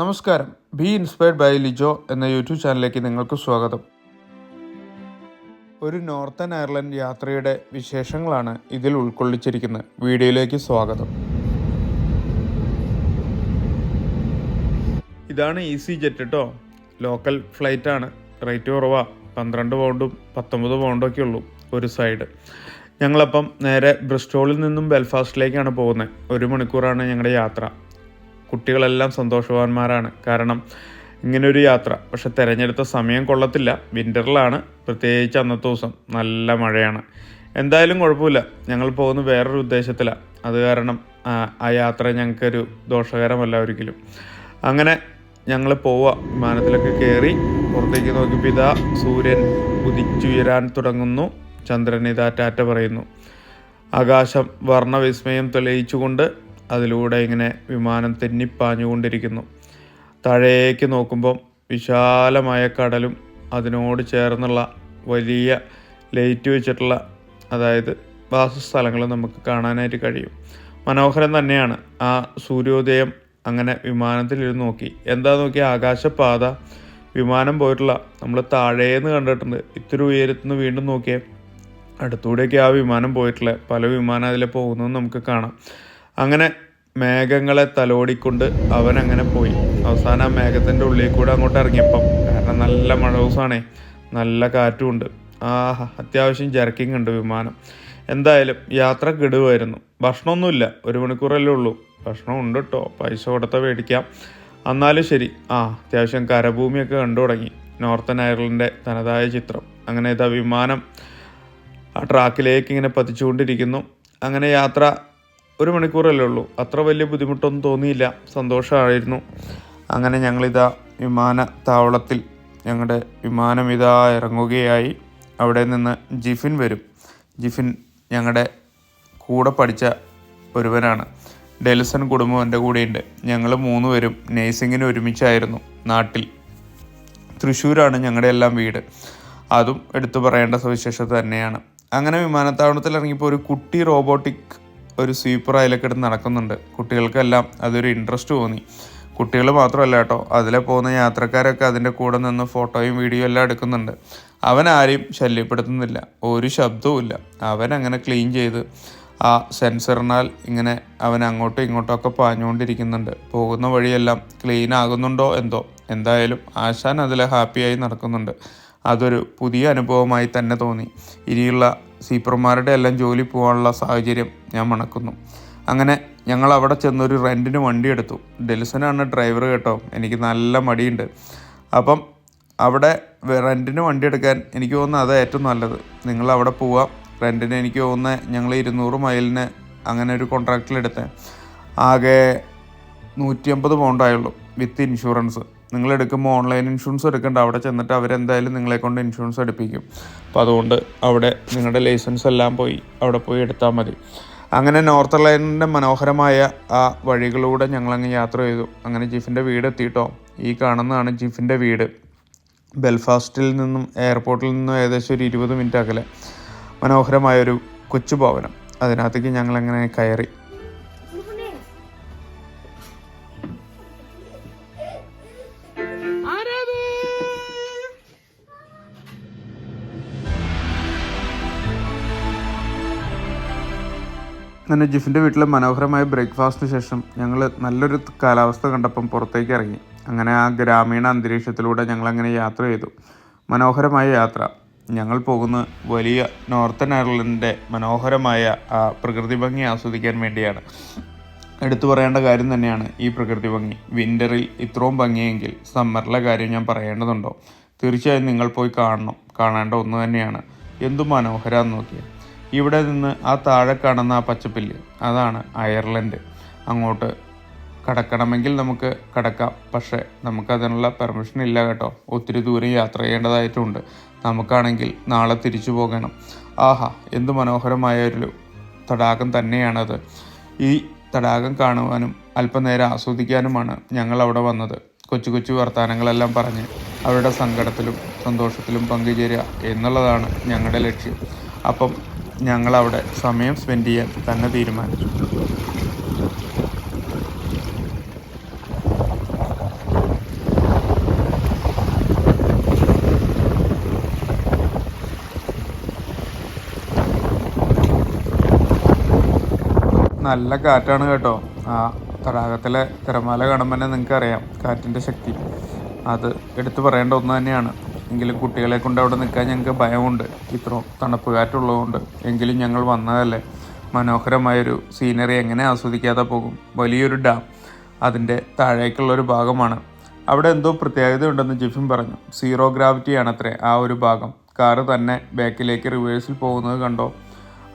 നമസ്കാരം. Be inspired by Lijo എന്ന YouTube ചാനലിലേക്ക് നിങ്ങൾക്ക് സ്വാഗതം. ഒരു നോർത്തേൺ അയർലൻഡ് യാത്രയുടെ വിശേഷങ്ങളാണ് ഇതിൽ ഉൾക്കൊള്ളിച്ചിരിക്കുന്നത്. വീഡിയോയിലേക്ക് സ്വാഗതം. ഇതാണ് ഈസി ജെറ്റ് കേട്ടോ ലോക്കൽ ഫ്ലൈറ്റ് ആണ്. റേറ്റ് കുറവാ. പന്ത്രണ്ട് പൗണ്ടും പത്തൊമ്പത് പൗണ്ടും ഒക്കെ ഉള്ളൂ ഒരു സൈഡ്. ഞങ്ങളപ്പം നേരെ ബ്രിസ്റ്റോളിൽ നിന്നും ബെൽഫാസ്റ്റിലേക്കാണ് പോകുന്നത്. ഒരു മണിക്കൂറാണ് ഞങ്ങളുടെ യാത്ര. കുട്ടികളെല്ലാം സന്തോഷവാന്മാരാണ്. കാരണം ഇങ്ങനൊരു യാത്ര. പക്ഷെ തിരഞ്ഞെടുത്ത സമയം കൊള്ളത്തില്ല. വിന്ററിലാണ് പ്രത്യേകിച്ച് അന്നത്തെ ദിവസം നല്ല മഴയാണ്. എന്തായാലും കുഴപ്പമില്ല. ഞങ്ങൾ പോകുന്ന വേറൊരു ഉദ്ദേശത്തിലാണ് അത് കാരണം ആ, യാത്ര ഞങ്ങൾക്കൊരു ദോഷകരമല്ല ഒരിക്കലും. അങ്ങനെ ഞങ്ങൾ പോവുക വിമാനത്തിലൊക്കെ കയറി പുറത്തേക്ക് നോക്കിയപ്പോൾ ഇതാ സൂര്യൻ ഉദിച്ചുയരാൻ തുടങ്ങുന്നു. ചന്ദ്രൻ ഇതാ ടാറ്റ പറയുന്നു. ആകാശം വർണവിസ്മയം തെളിയിച്ചുകൊണ്ട് അതിലൂടെ ഇങ്ങനെ വിമാനം തെന്നിപ്പാഞ്ഞുകൊണ്ടിരിക്കുന്നു. താഴേക്ക് നോക്കുമ്പം വിശാലമായ കടലും അതിനോട് ചേർന്നുള്ള വലിയ ലൈറ്റ് വെച്ചിട്ടുള്ള അതായത് വാസസ്ഥലങ്ങളും നമുക്ക് കാണാനായിട്ട് കഴിയും. മനോഹരം തന്നെയാണ്. ആ സൂര്യോദയം അങ്ങനെ വിമാനത്തിലിരുന്ന് നോക്കി. എന്താ നോക്കി ആകാശപാത. വിമാനം പോയിട്ടുള്ള നമ്മൾ താഴേന്ന് കണ്ടിട്ടുണ്ട്. ഇത്ര ഉയരത്തിൽ നിന്ന് വീണ്ടും നോക്കിയേ. അടുത്തൂടെയൊക്കെ ആ വിമാനം പോയിട്ടുള്ള പല വിമാനം അതിൽ പോകുന്നതും നമുക്ക് കാണാം. അങ്ങനെ മേഘങ്ങളെ തലോടിക്കൊണ്ട് അങ്ങനെ പോയി. അവസാനം ആ മേഘത്തിന്റെ ഉള്ളിൽ കൂടെ അങ്ങോട്ട് ഇറങ്ങിയപ്പം കാരണം നല്ല മഴ ദിവസമാണേ നല്ല കാറ്റുമുണ്ട് ആ അത്യാവശ്യം ജർക്കിംഗ് ഉണ്ട് വിമാനം. എന്തായാലും യാത്ര കിടുവായിരുന്നു. ഭക്ഷണമൊന്നുമില്ല ഒരു മണിക്കൂറല്ലേ ഉള്ളൂ. ഭക്ഷണം ഉണ്ട് കേട്ടോ പൈസ കൊടുത്ത മേടിക്കാം. എന്നാലും ശരി ആ അത്യാവശ്യം കരഭൂമിയൊക്കെ കണ്ടു തുടങ്ങി. നോർത്തേൺ അയർലൻഡിന്റെ തനതായ ചിത്രം. അങ്ങനെ ഇതാ വിമാനം ആ ട്രാക്കിലേക്ക് ഇങ്ങനെ പതിച്ചുകൊണ്ടിരിക്കുന്നു. അങ്ങനെ യാത്ര ഒരു മണിക്കൂറല്ലേ ഉള്ളൂ. അത്ര വലിയ ബുദ്ധിമുട്ടൊന്നും തോന്നിയില്ല. സന്തോഷമായിരുന്നു. അങ്ങനെ ഞങ്ങളിതാ വിമാനത്താവളത്തിൽ ഞങ്ങളുടെ വിമാനം ഇതാ ഇറങ്ങുകയായി. അവിടെ നിന്ന് ജിഫിൻ വരും. ജിഫിൻ ഞങ്ങളുടെ കൂടെ പഠിച്ച ഒരുവനാണ്. ഡെലിസൺ കുടുംബം എന്റെ കൂടെയുണ്ട്. ഞങ്ങൾ മൂന്ന് പേരും നേഴ്സിങ്ങിന് ഒരുമിച്ചായിരുന്നു നാട്ടിൽ. തൃശ്ശൂരാണ് ഞങ്ങളുടെ എല്ലാം വീട്. അതും എടുത്തു പറയേണ്ട സവിശേഷത തന്നെയാണ്. അങ്ങനെ വിമാനത്താവളത്തിൽ ഇറങ്ങിയപ്പോൾ ഒരു കുട്ടി റോബോട്ടിക് ഒരു സ്വീപ്പർ അതിലൊക്കെ എടുത്ത് നടക്കുന്നുണ്ട്. കുട്ടികൾക്കെല്ലാം അതൊരു ഇൻട്രസ്റ്റ് തോന്നി. കുട്ടികൾ മാത്രമല്ല കേട്ടോ അതിലെ പോകുന്ന യാത്രക്കാരൊക്കെ അതിന്റെ കൂടെ നിന്ന് ഫോട്ടോയും വീഡിയോ എല്ലാം എടുക്കുന്നുണ്ട്. അവൻ ആരെയും ശല്യപ്പെടുത്തുന്നില്ല ഒരു ശബ്ദവും ഇല്ല. അവൻ അങ്ങനെ ക്ലീൻ ചെയ്ത് ആ സെൻസറിനാൽ ഇങ്ങനെ അവൻ അങ്ങോട്ടും ഇങ്ങോട്ടും ഒക്കെ പാഞ്ഞുകൊണ്ടിരിക്കുന്നുണ്ട്. പോകുന്ന വഴിയെല്ലാം ക്ലീൻ ആകുന്നുണ്ടോ എന്തോ? എന്തായാലും ആശാൻ അതിൽ ഹാപ്പിയായി നടക്കുന്നുണ്ട്. അതൊരു പുതിയ അനുഭവമായി തന്നെ തോന്നി. ഇനിയുള്ള സീപ്പർമാരുടെ എല്ലാം ജോലി പോകാനുള്ള സാഹചര്യം ഞാൻ മണക്കുന്നു. അങ്ങനെ ഞങ്ങൾ അവിടെ ചെന്നൊരു റെന്റിന് വണ്ടി എടുത്തു. ഡെലിസനാണ് ഡ്രൈവർ കേട്ടോ. എനിക്ക് നല്ല മടിയുണ്ട്. അപ്പം അവിടെ റെന്റിന് വണ്ടി എടുക്കാൻ എനിക്ക് തോന്നുന്നത് അത് ഏറ്റവും നല്ലത്. നിങ്ങൾ അവിടെ പോവാം. റെന്റിന് എനിക്ക് തോന്നുന്നത് ഞങ്ങൾ ഇരുന്നൂറ് മൈലിന് അങ്ങനെ ഒരു കോൺട്രാക്റ്റിൽ കോൺട്രാക്റ്റിലെടുത്തേ ആകെ നൂറ്റി അമ്പത് പൗണ്ടായുള്ളൂ വിത്ത് ഇൻഷുറൻസ് നിങ്ങൾ എടുക്കുമ്പോൾ ഓൺലൈൻ ഇൻഷുറൻസ് എടുക്കേണ്ട. അവിടെ ചെന്നിട്ട് അവരെന്തായാലും നിങ്ങളെ കൊണ്ട് ഇൻഷുറൻസ് എടുപ്പിക്കും. അപ്പോൾ അതുകൊണ്ട് അവിടെ നിങ്ങളുടെ ലൈസൻസ് എല്ലാം പോയി അവിടെ പോയി എടുത്താൽ മതി. അങ്ങനെ നോർത്ത് ലൈനിന്റെ മനോഹരമായ ആ വഴികളിലൂടെ ഞങ്ങളങ്ങ് യാത്ര ചെയ്തു. അങ്ങനെ ജിഫിന്റെ വീട് എത്തിയിട്ടോ ഈ കാണുന്നതാണ് ജിഫിന്റെ വീട്. ബെൽഫാസ്റ്റിൽ നിന്നും എയർപോർട്ടിൽ നിന്നും ഏകദേശം ഒരു ഇരുപത് മിനിറ്റ് അകലെ. മനോഹരമായൊരു കൊച്ചു ഭവനം അതിനകത്തേക്ക് ഞങ്ങളങ്ങനെ കയറി. അങ്ങനെ ജിഫിന്റെ വീട്ടിലെ മനോഹരമായ ബ്രേക്ക്ഫാസ്റ്റിന് ശേഷം ഞങ്ങൾ നല്ലൊരു കാലാവസ്ഥ കണ്ടപ്പം പുറത്തേക്ക് ഇറങ്ങി. അങ്ങനെ ആ ഗ്രാമീണ അന്തരീക്ഷത്തിലൂടെ ഞങ്ങൾ അങ്ങനെ യാത്ര ചെയ്തു. മനോഹരമായ യാത്ര. ഞങ്ങൾ പോകുന്ന വലിയ നോർത്തേൺ അയർലൻഡിന്റെ മനോഹരമായ ആ പ്രകൃതി ഭംഗി ആസ്വദിക്കാൻ വേണ്ടിയാണ്. എടുത്തു പറയേണ്ട കാര്യം തന്നെയാണ് ഈ പ്രകൃതി ഭംഗി. വിന്ററിൽ ഇത്രയും ഭംഗിയെങ്കിൽ സമ്മറിലെ കാര്യം ഞാൻ പറയേണ്ടതുണ്ടോ? തീർച്ചയായും നിങ്ങൾ പോയി കാണണം. കാണേണ്ട ഒന്ന് തന്നെയാണ്. എന്തു മനോഹരാന്ന് നോക്കിയാൽ ഇവിടെ നിന്ന് ആ താഴെ കാണുന്ന ആ പച്ചപ്പില്ല് അതാണ് അയർലൻഡ്. അങ്ങോട്ട് കടക്കണമെങ്കിൽ നമുക്ക് കടക്കാം. പക്ഷേ നമുക്കതിനുള്ള പെർമിഷൻ ഇല്ല കേട്ടോ. ഒത്തിരി ദൂരം യാത്ര ചെയ്യേണ്ടതായിട്ടുണ്ട്. നമുക്കാണെങ്കിൽ നാളെ തിരിച്ചു പോകണം. ആഹാ എന്ത് മനോഹരമായ ഒരു തടാകം തന്നെയാണത്. ഈ തടാകം കാണുവാനും അല്പനേരം ആസ്വദിക്കാനുമാണ് ഞങ്ങൾ അവിടെ വന്നത്. കൊച്ചു കൊച്ചു വർത്തമാനങ്ങളെല്ലാം പറഞ്ഞ് അവരുടെ സങ്കടത്തിലും സന്തോഷത്തിലും പങ്കുചേരുക എന്നുള്ളതാണ് ഞങ്ങളുടെ ലക്ഷ്യം. അപ്പം ഞങ്ങൾ അവിടെ സമയം സ്പെൻഡ് ചെയ്യാൻ തന്നെ തീരുമാനിച്ചു. നല്ല കാറ്റാണ് കേട്ടോ. ആ തടാകത്തിലെ തിരമാല കാണുമ്പോൾ തന്നെ നിങ്ങൾക്കറിയാം കാറ്റിന്റെ ശക്തി. അത് എടുത്തു പറയേണ്ട ഒന്ന് തന്നെയാണ്. എങ്കിലും കുട്ടികളെ കൊണ്ട് അവിടെ നിൽക്കാൻ ഞങ്ങൾക്ക് ഭയമുണ്ട്. ഇത്രയും തണുപ്പ് കാറ്റുള്ളതുകൊണ്ട്. എങ്കിലും ഞങ്ങൾ വന്നതല്ലേ? മനോഹരമായൊരു സീനറി എങ്ങനെ ആസ്വദിക്കാതെ പോകും? വലിയൊരു ഡാം അതിന്റെ താഴേക്കുള്ള ഒരു ഭാഗമാണ്. അവിടെ എന്തോ പ്രത്യേകത ഉണ്ടെന്ന് ജിഫിൻ പറഞ്ഞു. സീറോ ഗ്രാവിറ്റിയാണ് അത്രേ ആ ഒരു ഭാഗം. കാറ് തന്നെ ബാക്കിലേക്ക് റിവേഴ്സിൽ പോകുന്നത് കണ്ടോ?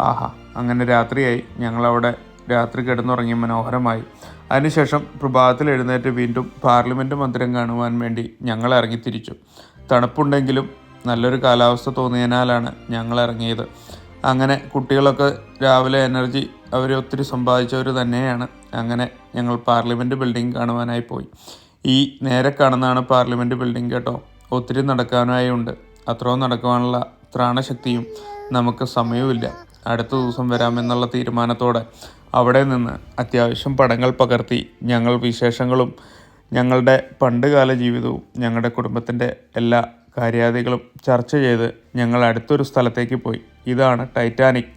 ആഹാ അങ്ങനെ രാത്രിയായി. ഞങ്ങളവിടെ രാത്രി കിടന്നുറങ്ങി മനോഹരമായി. അതിനുശേഷം പ്രഭാതത്തിൽ എഴുന്നേറ്റ് വീണ്ടും പാർലമെന്റ് മന്ദിരം കാണുവാൻ വേണ്ടി ഞങ്ങൾ ഇറങ്ങി തിരിച്ചു തണുപ്പുണ്ടെങ്കിലും നല്ലൊരു കാലാവസ്ഥ തോന്നിയതിനാലാണ് ഞങ്ങൾ ഇറങ്ങിയത് അങ്ങനെ കുട്ടികളൊക്കെ രാവിലെ എനർജി അവർ ഒത്തിരി സമ്പാദിച്ചവർ തന്നെയാണ്. അങ്ങനെ ഞങ്ങൾ പാർലമെന്റ് ബിൽഡിംഗ് കാണുവാനായി പോയി. ഈ നേരെ കാണുന്നതാണ് പാർലമെന്റ് ബിൽഡിംഗ് കേട്ടോ. ഒത്തിരി നടക്കാനായി ഉണ്ട്. അത്രയും നടക്കുവാനുള്ള ത്രാണശക്തിയും നമുക്ക് സമയവുമില്ല. അടുത്ത ദിവസം വരാമെന്നുള്ള തീരുമാനത്തോടെ അവിടെ നിന്ന് അത്യാവശ്യം പടങ്ങൾ പകർത്തി ഞങ്ങൾ വിശേഷങ്ങളും ഞങ്ങളുടെ പണ്ടുകാല ജീവിതവും ഞങ്ങളുടെ കുടുംബത്തിന്റെ എല്ലാ കാര്യാദികളും ചർച്ച ചെയ്ത് ഞങ്ങൾ അടുത്തൊരു സ്ഥലത്തേക്ക് പോയി. ഇതാണ് ടൈറ്റാനിക്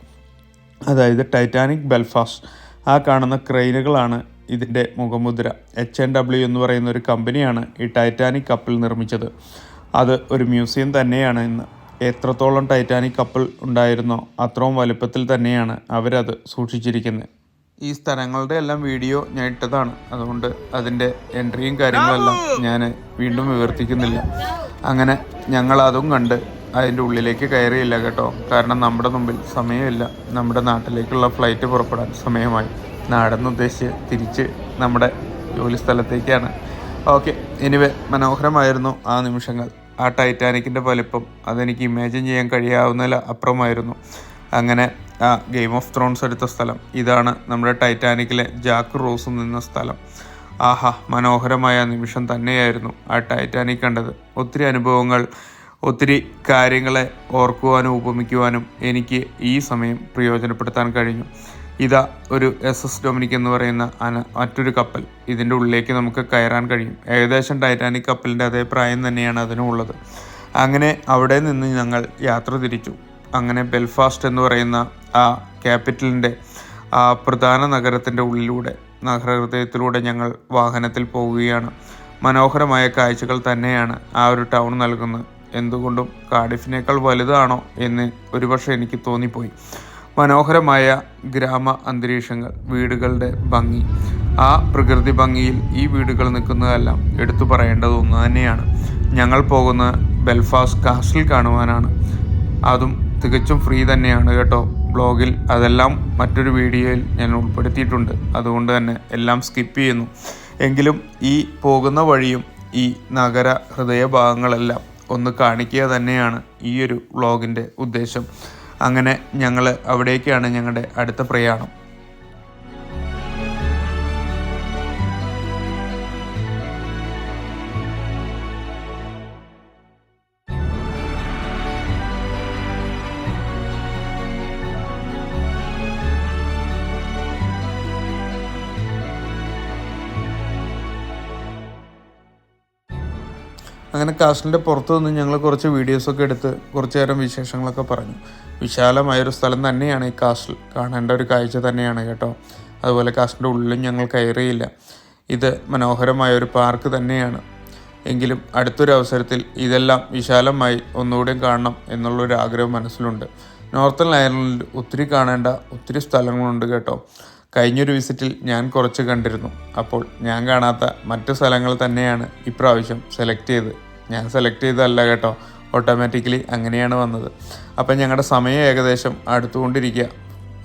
അതായത് ടൈറ്റാനിക് ബെൽഫാസ്റ്റ് ആ കാണുന്ന ക്രെയിനുകളാണ് ഇതിന്റെ മുഖമുദ്ര. എച്ച് എൻ ഡബ്ല്യു എന്ന് പറയുന്ന ഒരു കമ്പനിയാണ് ഈ ടൈറ്റാനിക് കപ്പൽ നിർമ്മിച്ചത്. അത് ഒരു മ്യൂസിയം തന്നെയാണ് ഇന്ന്. എത്രത്തോളം ടൈറ്റാനിക് കപ്പൽ ഉണ്ടായിരുന്നോ അത്രയും വലുപ്പത്തിൽ തന്നെയാണ് അവരത് സൂക്ഷിച്ചിരിക്കുന്നത്. ഈ സ്ഥലങ്ങളുടെ എല്ലാം വീഡിയോ ഞാൻ ഇട്ടതാണ്. അതുകൊണ്ട് അതിന്റെ എൻട്രിയും കാര്യങ്ങളെല്ലാം ഞാൻ വീണ്ടും വിവർത്തിക്കുന്നില്ല. അങ്ങനെ ഞങ്ങൾ അതും കണ്ട് അതിന്റെ ഉള്ളിലേക്ക് കയറിയില്ല കേട്ടോ. കാരണം നമ്മുടെ മുമ്പിൽ സമയമില്ല. നമ്മുടെ നാട്ടിലേക്കുള്ള ഫ്ലൈറ്റ് പുറപ്പെടാൻ സമയമായി. നാടെന്ന് ഉദ്ദേശിച്ച് തിരിച്ച് നമ്മുടെ ജോലി സ്ഥലത്തേക്കാണ് ഓക്കെ എനിവേ മനോഹരമായിരുന്നു ആ നിമിഷങ്ങൾ. ആ ടൈറ്റാനിക്കിന്റെ വലിപ്പം അതെനിക്ക് ഇമാജിൻ ചെയ്യാൻ കഴിയാവുന്നതിൽ അപ്പുറമായിരുന്നു. അങ്ങനെ ഗെയിം ഓഫ് ത്രോൺസ് എടുത്ത സ്ഥലം. ഇതാണ് നമ്മുടെ ടൈറ്റാനിക്കിലെ ജാക്ക് റോസ് നിന്ന സ്ഥലം. ആഹാ മനോഹരമായ നിമിഷം തന്നെയായിരുന്നു ആ ടൈറ്റാനിക് കണ്ടത്. ഒത്തിരി അനുഭവങ്ങൾ ഒത്തിരി കാര്യങ്ങളെ ഓർക്കുവാനും ഉപമിക്കുവാനും എനിക്ക് ഈ സമയം പ്രയോജനപ്പെടുത്താൻ കഴിഞ്ഞു. ഇതാ ഒരു എസ് എസ് ഡൊമിനിക് എന്ന് പറയുന്ന അന മറ്റൊരു കപ്പൽ. ഇതിന്റെ ഉള്ളിലേക്ക് നമുക്ക് കയറാൻ കഴിയും. ഏകദേശം ടൈറ്റാനിക് കപ്പലിന്റെ അതേ പ്രായം തന്നെയാണ് അതിനുള്ളത്. അങ്ങനെ അവിടെ നിന്ന് ഞങ്ങൾ യാത്ര തിരിച്ചു. അങ്ങനെ ബെൽഫാസ്റ്റ് എന്ന് പറയുന്ന ആ ക്യാപിറ്റലിന്റെ ആ പ്രധാന നഗരത്തിന്റെ ഉള്ളിലൂടെ നഗരഹൃദയത്തിലൂടെ ഞങ്ങൾ വാഹനത്തിൽ പോവുകയാണ്. മനോഹരമായ കാഴ്ചകൾ തന്നെയാണ് ആ ഒരു ടൗൺ നൽകുന്നത്. എന്തുകൊണ്ടും കാഡിഫിനേക്കാൾ വലുതാണോ എന്ന് ഒരുപക്ഷെ എനിക്ക് തോന്നിപ്പോയി. മനോഹരമായ ഗ്രാമ അന്തരീക്ഷങ്ങൾ വീടുകളുടെ ഭംഗി. ആ പ്രകൃതി ഭംഗിയിൽ ഈ വീടുകൾ നിൽക്കുന്നതെല്ലാം എടുത്തു പറയേണ്ടത് ഒന്ന് തന്നെയാണ്. ഞങ്ങൾ പോകുന്ന ബെൽഫാസ്റ്റ് കാസ്റ്റിൽ കാണുവാനാണ്. അതും തികച്ചും ഫ്രീ തന്നെയാണ് കേട്ടോ. ബ്ലോഗിൽ അതെല്ലാം മറ്റൊരു വീഡിയോയിൽ ഞാൻ ഉൾപ്പെടുത്തിയിട്ടുണ്ട്. അതുകൊണ്ട് തന്നെ എല്ലാം സ്കിപ്പ് ചെയ്യുന്നു. എങ്കിലും ഈ പോകുന്ന വഴിയും ഈ നഗര ഹൃദയ ഭാഗങ്ങളെല്ലാം ഒന്ന് കാണിക്കുക തന്നെയാണ് ഈ ഒരു വ്ളോഗിന്റെ ഉദ്ദേശം. അങ്ങനെ ഞങ്ങൾ അവിടേക്കാണ് ഞങ്ങളുടെ അടുത്ത പ്രയാണം. അങ്ങനെ കാസ്റ്റിന്റെ പുറത്ത് നിന്ന് ഞങ്ങൾ കുറച്ച് വീഡിയോസൊക്കെ എടുത്ത് കുറച്ച് നേരം വിശേഷങ്ങളൊക്കെ പറഞ്ഞു. വിശാലമായൊരു സ്ഥലം തന്നെയാണ് ഈ കാസ്റ്റിൽ കാണേണ്ട ഒരു കാഴ്ച തന്നെയാണ് കേട്ടോ. അതുപോലെ കാസ്റ്റിന്റെ ഉള്ളിലും ഞങ്ങൾ കയറിയില്ല. ഇത് മനോഹരമായ ഒരു പാർക്ക് തന്നെയാണ്. എങ്കിലും അടുത്തൊരു അവസരത്തിൽ ഇതെല്ലാം വിശാലമായി ഒന്നുകൂടി കാണണം എന്നുള്ളൊരു ആഗ്രഹം മനസ്സിലുണ്ട്. നോർത്തേൺ അയർലൻഡിൽ ഒത്തിരി കാണേണ്ട ഒത്തിരി സ്ഥലങ്ങളുണ്ട് കേട്ടോ. കഴിഞ്ഞൊരു വിസിറ്റിൽ ഞാൻ കുറച്ച് കണ്ടിരുന്നു. അപ്പോൾ ഞാൻ കാണാത്ത മറ്റു സ്ഥലങ്ങൾ തന്നെയാണ് ഇപ്രാവശ്യം സെലക്ട് ചെയ്ത്. ഞാൻ സെലക്ട് ചെയ്തതല്ല കേട്ടോ ഓട്ടോമാറ്റിക്കലി അങ്ങനെയാണ് വന്നത്. അപ്പം ഞങ്ങളുടെ സമയം ഏകദേശം അടുത്തുകൊണ്ടിരിക്കുക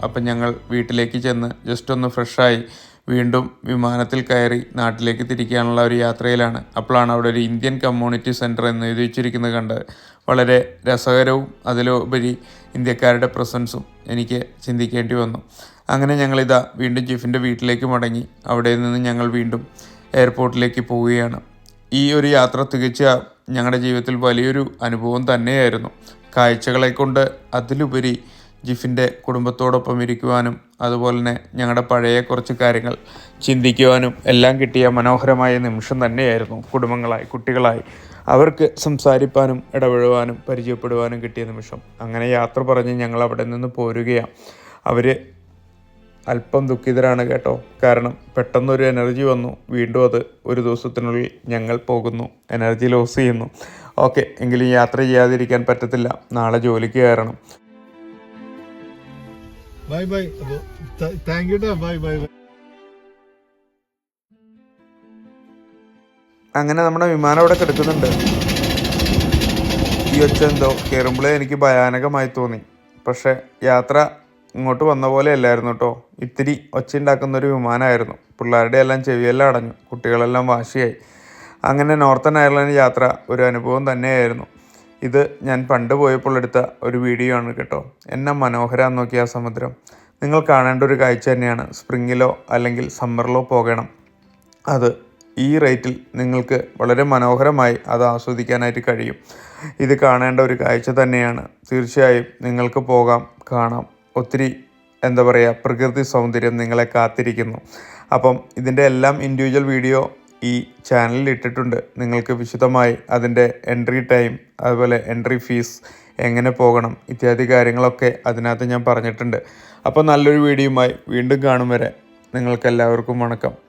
അപ്പം ഞങ്ങൾ വീട്ടിലേക്ക് ചെന്ന് ജസ്റ്റ് ഒന്ന് ഫ്രഷായി വീണ്ടും വിമാനത്തിൽ കയറി നാട്ടിലേക്ക് തിരിക്കാനുള്ള ഒരു യാത്രയിലാണ്. അപ്പോഴാണ് അവിടെ ഒരു ഇന്ത്യൻ കമ്മ്യൂണിറ്റി സെന്റർ എന്ന് എഴുതി വെച്ചിരിക്കുന്നത് കണ്ട് വളരെ രസകരവും അതിലുപരി ഇന്ത്യക്കാരുടെ പ്രസൻസും എനിക്ക് ചിന്തിക്കേണ്ടി വന്നു. അങ്ങനെ ഞങ്ങളിതാ വീണ്ടും ജിഫിന്റെ വീട്ടിലേക്ക് മടങ്ങി. അവിടെ നിന്ന് ഞങ്ങൾ വീണ്ടും എയർപോർട്ടിലേക്ക് പോവുകയാണ്. ഈ ഒരു യാത്ര തികച്ച ഞങ്ങളുടെ ജീവിതത്തിൽ വലിയൊരു അനുഭവം തന്നെയായിരുന്നു. കാഴ്ചകളെ കൊണ്ട് അതിലുപരി ജിഫിന്റെ കുടുംബത്തോടൊപ്പം ഇരിക്കുവാനും അതുപോലെ തന്നെ ഞങ്ങളുടെ പഴയ കുറച്ച് കാര്യങ്ങൾ ചിന്തിക്കുവാനും എല്ലാം കിട്ടിയ മനോഹരമായ നിമിഷം തന്നെയായിരുന്നു. കുടുംബങ്ങളായി കുട്ടികളായി അവർക്ക് സംസാരിപ്പാനും ഇടപെടുവാനും പരിചയപ്പെടുവാനും കിട്ടിയ നിമിഷം. അങ്ങനെ യാത്ര പറഞ്ഞ് ഞങ്ങൾ അവിടെ നിന്ന് പോരുകയാണ്. അവർ അല്പം ദുഃഖിതരാണ് കേട്ടോ. കാരണം പെട്ടെന്നൊരു എനർജി വന്നു. വീണ്ടും അത് ഒരു ദിവസത്തിനുള്ളിൽ ഞങ്ങൾ പോകുന്നു. എനർജി ലോസ് ചെയ്യുന്നു. ഓക്കെ എങ്കിലും യാത്ര ചെയ്യാതിരിക്കാൻ പറ്റത്തില്ല. നാളെ ജോലിക്ക് കയറണം. Bye bye. Thank you bye bye bye. അങ്ങനെ നമ്മുടെ വിമാനം അവിടെ കിടക്കുന്നുണ്ട്. ഈ ഒച്ച എന്തോ കയറുമ്പോഴേ എനിക്ക് ഭയാനകമായി തോന്നി. പക്ഷേ യാത്ര ഇങ്ങോട്ട് വന്ന പോലെ അല്ലായിരുന്നു കേട്ടോ ഇത്തിരി ഒച്ച ഉണ്ടാക്കുന്ന ഒരു വിമാനമായിരുന്നു പിള്ളേരുടെ എല്ലാം ചെവിയെല്ലാം അടഞ്ഞു. കുട്ടികളെല്ലാം വാശിയായി. അങ്ങനെ നോർത്തേൺ അയർലൻഡ് യാത്ര ഒരു അനുഭവം തന്നെയായിരുന്നു. ഇത് ഞാൻ പണ്ട് പോയപ്പോൾ എടുത്ത ഒരു വീഡിയോ ആണ് കേട്ടോ. എന്നെ മനോഹരം നോക്കിയ ആ സമുദ്രം. നിങ്ങൾ കാണേണ്ട ഒരു കാഴ്ച തന്നെയാണ്. സ്പ്രിങ്ങിലോ അല്ലെങ്കിൽ സമ്മറിലോ പോകണം. അത് ഈ റേറ്റിൽ നിങ്ങൾക്ക് വളരെ മനോഹരമായി അത് ആസ്വദിക്കാനായിട്ട് കഴിയും. ഇത് കാണേണ്ട ഒരു കാഴ്ച തന്നെയാണ്. തീർച്ചയായും നിങ്ങൾക്ക് പോകാം കാണാം. ഒത്തിരി എന്താ പറയുക പ്രകൃതി സൗന്ദര്യം നിങ്ങളെ കാത്തിരിക്കുന്നു. അപ്പം ഇതിന്റെ എല്ലാം ഇൻഡിവിജ്വൽ വീഡിയോ ഈ ചാനലിൽ ഇട്ടിട്ടുണ്ട്. നിങ്ങൾക്ക് വിശദമായി അതിന്റെ എൻട്രി ടൈം അതുപോലെ എൻട്രി ഫീസ് എങ്ങനെ പോകണം ഇത്യാദി കാര്യങ്ങളൊക്കെ അതിനകത്ത് ഞാൻ പറഞ്ഞിട്ടുണ്ട്. അപ്പോൾ നല്ലൊരു വീഡിയോയുമായി വീണ്ടും കാണും വരെ. നിങ്ങൾക്കെല്ലാവർക്കും വണക്കം.